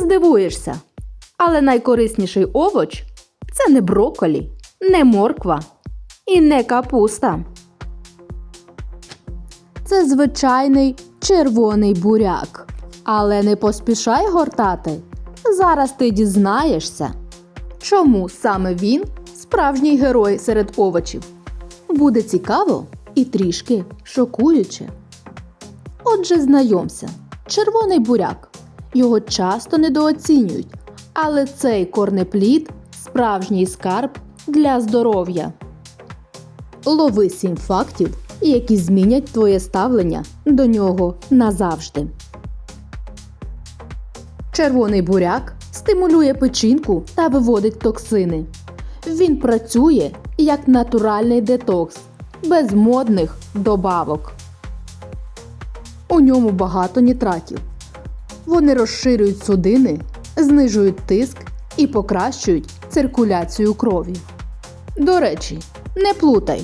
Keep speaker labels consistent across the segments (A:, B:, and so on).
A: Здивуєшся. Але найкорисніший овоч це не брокколі, не морква і не капуста. Це звичайний червоний буряк. Але не поспішай гортати. Зараз ти дізнаєшся, чому саме він справжній герой серед овочів. Буде цікаво і трішки шокуюче. Отже, знайомся, червоний буряк. Його часто недооцінюють, але цей корнеплід справжній скарб для здоров'я. Лови сім фактів, які змінять твоє ставлення до нього назавжди. Червоний буряк стимулює печінку та виводить токсини. Він працює як натуральний детокс, без модних добавок. У ньому багато нітратів. Вони розширюють судини, знижують тиск і покращують циркуляцію крові. До речі, не плутай.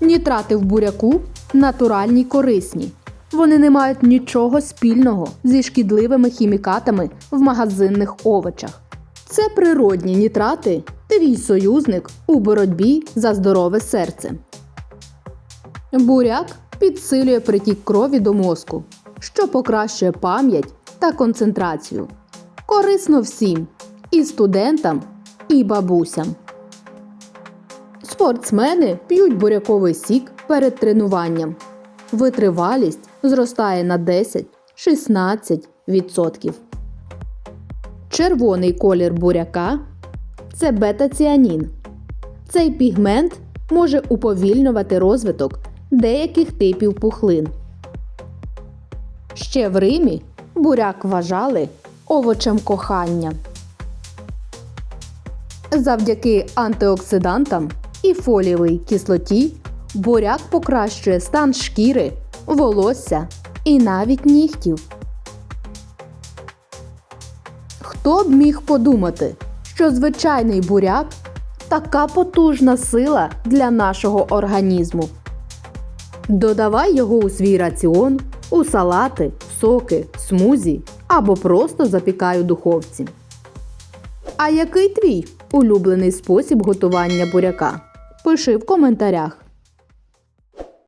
A: Нітрати в буряку натуральні корисні. Вони не мають нічого спільного зі шкідливими хімікатами в магазинних овочах. Це природні нітрати, твій союзник у боротьбі за здорове серце. Буряк підсилює притік крові до мозку, що покращує пам'ять та концентрацію. Корисно всім і студентам, і бабусям. Спортсмени п'ють буряковий сік перед тренуванням. Витривалість зростає на 10-16%. Червоний колір буряка це бета-ціанін. Цей пігмент може уповільнювати розвиток деяких типів пухлин. Ще в Римі буряк вважали овочем кохання. Завдяки антиоксидантам і фолієвій кислоті буряк покращує стан шкіри, волосся і навіть нігтів. Хто б міг подумати, що звичайний буряк така потужна сила для нашого організму. Додавай його у свій раціон, у салати, соки, смузі або просто запікаю духовці. А який твій улюблений спосіб готування буряка? Пиши в коментарях.